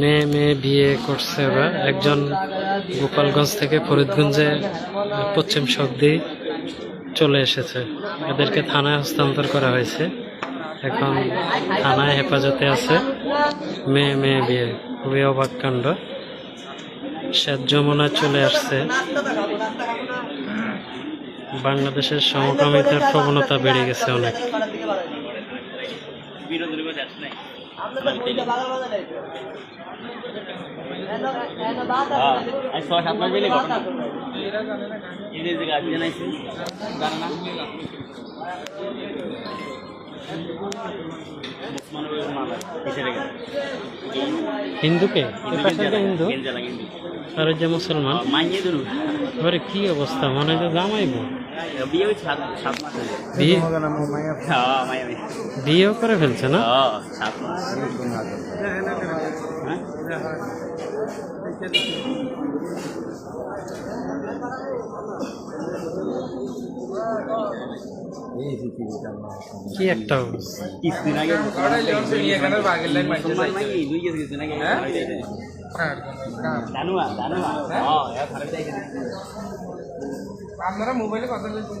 মেয়ে মেয়ে বিয়ে করছে ওরা একজন গোপালগঞ্জ থেকে ফরিদগঞ্জে পশ্চিম শব্দি চলে এসেছে। এদেরকে থানায় হস্তান্তর করা হয়েছে। এখন থানায় হেফাজতে আছে মেয়ে মেয়ে বিয়ে। খুবই অবাক কাণ্ড। শেষ যমুনা চলে আসছে। বাংলাদেশের সমকামিতার প্রবণতা বেড়ে গেছে অনেক। ছয় সাত মাস মিলে ঘটনা ঈদের যে গাছ জানাইছে জানা না। মুসলমানের মালা পিছিয়ে গেছে হিন্দুকে হিন্দু আর যে মুসলমান? কি অবস্থা? মনে হয় যে জামাইব। বিয়ে সাত সাত মাস হয়ে বিয়ে? হ্যাঁ বিয়েও করে ফেলছে না? হ্যাঁ সাত মাস। হ্যাঁ? কি একটা কিছুদিন আগে দুই কিছুদিন আগে জানুয়া জানুয়া হ্যাঁ এরা ভালো যাই আপনারা মোবাইলে কথা বলছেন